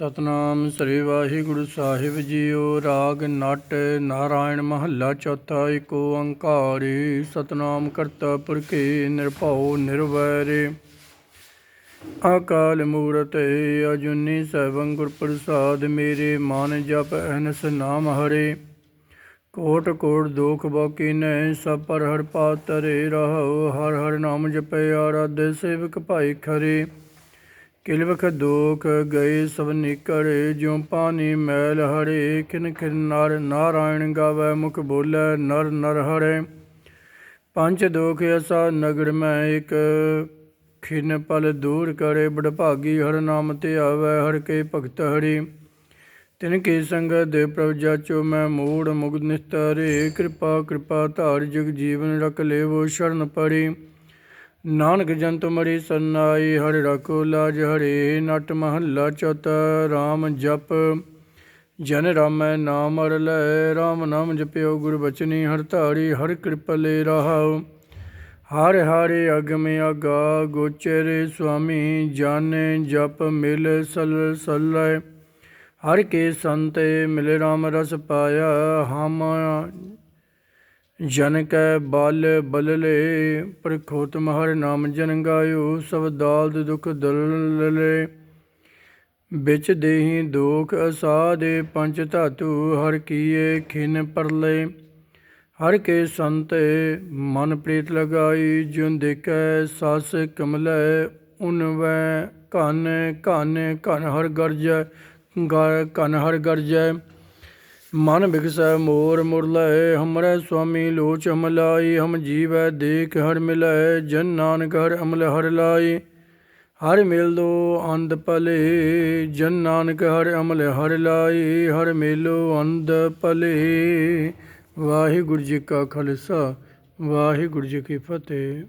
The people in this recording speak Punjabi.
ਸਤਨਾਮ ਸ੍ਰੀ ਵਾਹਿਗੁਰੂ ਸਾਹਿਬ ਜੀਓ, ਰਾਗ ਨਟ ਨਾਰਾਇਣ ਮਹੱਲਾ ਚੌਥਾ, ਏਕ ਓੰਕਾਰੀ, ਸਤਨਾਮ ਕਰਤਾ ਪੁਰਖੇ, ਨਿਰਭਉ ਨਿਰਵੈਰੇ। ਅਕਾਲ ਮੂਰਤ ਅਜੂਨੀ ਸੈਭੰ ਗੁਰ ਪ੍ਰਸਾਦ ਮੇਰੇ, ਮਨ ਜਪ ਅਹਨਸ ਨਾਮ ਹਰੇ। ਕੋਟ ਕੋਟ ਦੁਖ ਬੋਕੀ ਨੈ, ਸਭ ਪਰ ਹਰ ਪਾਤਰੇ ਰਹੋ ਹਰ ਹਰ ਨਾਮ ਜਪਿਆ ਆਰਾਧੇ ਸੇਵਕ ਭਾਈ ਖਰੇ। ਕਿਲਵਖ ਦੋਖ ਗਏ ਸਭ ਨਿਕਰੇ ਜਿਉ ਪਾਣੀ ਮੈਲ ਹਰੇ ਕਿਨ ਕਿਨ ਨਰ, ਨਾਰਾਇਣ ਗਾਵੇ, ਮੁਖ ਬੋਲੇ ਨਰ ਨਰ ਹਰੇ। ਪੰਜ ਦੋਖ ਅਸਾ ਨਗਰ ਮੈਂ ਇੱਕ, ਖਿਨ ਪਲ ਦੂਰ ਕਰੇ, ਬੜਭਾਗੀ ਹਰ ਨਾਮ ਤੇ ਆਵੇ, ਹਰ ਕੇ ਭਗਤ ਹਰੀ। ਤਿਨ ਕੀ ਸੰਗਤ ਦੇ ਪ੍ਰਭ ਜਾਚੋ, ਮੈਂ ਮੂੜ ਮੁਗਦ ਨਿਸਤਾਰੇ, ਕਿਰਪਾ ਕਿਰਪਾ ਧਾਰ ਜਗ ਜੀਵਨ ਰਖ ਲੇਵੋ, ਸ਼ਰਨ ਪੜੀ ਨਾਨਕ ਜੰਤ ਮਰੀ ਸਰਨਾਈ ਹਰਿ ਰਖੋ ਲਾਜ, ਹਰੇ ਨਟ ਮਹੱਲਾ ਚੌਥਾ RAM ਜਪ। ਜਨ ਰਾਮੈ ਨਾਮ ਅਰ ਲੈ RAM ਨਾਮ ਜਪਿਓ ਗੁਰ ਬਚਨੀ, ਹਰ ਧਾਰੀ, ਹਰ ਕਿਰਪਲੇ ਰਹਾਉ। ਹਰ ਹਰਿ ਅਗਮਿ ਅਗਾ, ਗੋਚਰੇ ਸੁਆਮੀ, ਜਾਣੇ ਜਪ ਮਿਲ ਸਲ ਸਲੈ। ਹਰ ਕੇ ਸੰਤੇ, ਮਿਲੇ RAM ਰਸ ਪਾਇਆ, ਹਮ ਜਨ ਕੈ ਬਲ ਬਲਲੇ ਪ੍ਰਖੋਤਮ ਹਰ ਨਾਮ ਜਨ ਗਾਇਓ, ਸਭ ਦਾਲਦ ਦੁਖ ਦਲਲੇ। ਵਿੱਚ ਦੇਹੀ ਦੋਖ ਅਸਾਦੇ ਪੰਜ ਧਾਤੂ ਹਰ ਕੀਏ ਖਿਨ ਪਰਲੇ। ਹਰ ਕੇ ਸੰਤੇ ਮਨ ਪ੍ਰੀਤ ਲਗਾਈ, ਜਿਉ ਦੇਖੈ ਸਸ ਕਮਲੈ ਉਨਵੈ ਘਨ ਘਨ ਘਨ ਹਰ ਗਰਜੈ ਗਰ ਘਨ ਹਰ ਗਰਜੈ। ਮਨ ਬਿਕਸੈ ਮੋਰ ਮੁਰਲੈ, ਹਮਰੇ ਸੁਆਮੀ ਲੋਚ ਹਮਲਾਈ ਹਮ ਜੀਵੈ ਦੇਖ ਹਰ ਮਿਲੈ, ਜਨ ਨਾਨਕ ਹਰ ਅਮਲ ਹਰ ਲਾਈ। ਹਰ ਮਿਲ ਦੋ ਅੰਧ ਭਲੇ, ਜਨ ਨਾਨਕ ਹਰ ਅਮਲ ਹਰ ਲਾਈ। ਹਰ ਮੇਲੋ ਅੰਧ ਭਲੇ, ਵਾਹਿਗੁਰੂ ਜੀ ਕਾ ਖਾਲਸਾ, ਵਾਹਿਗੁਰੂ ਜੀ ਕੀ ਫਤਿਹ।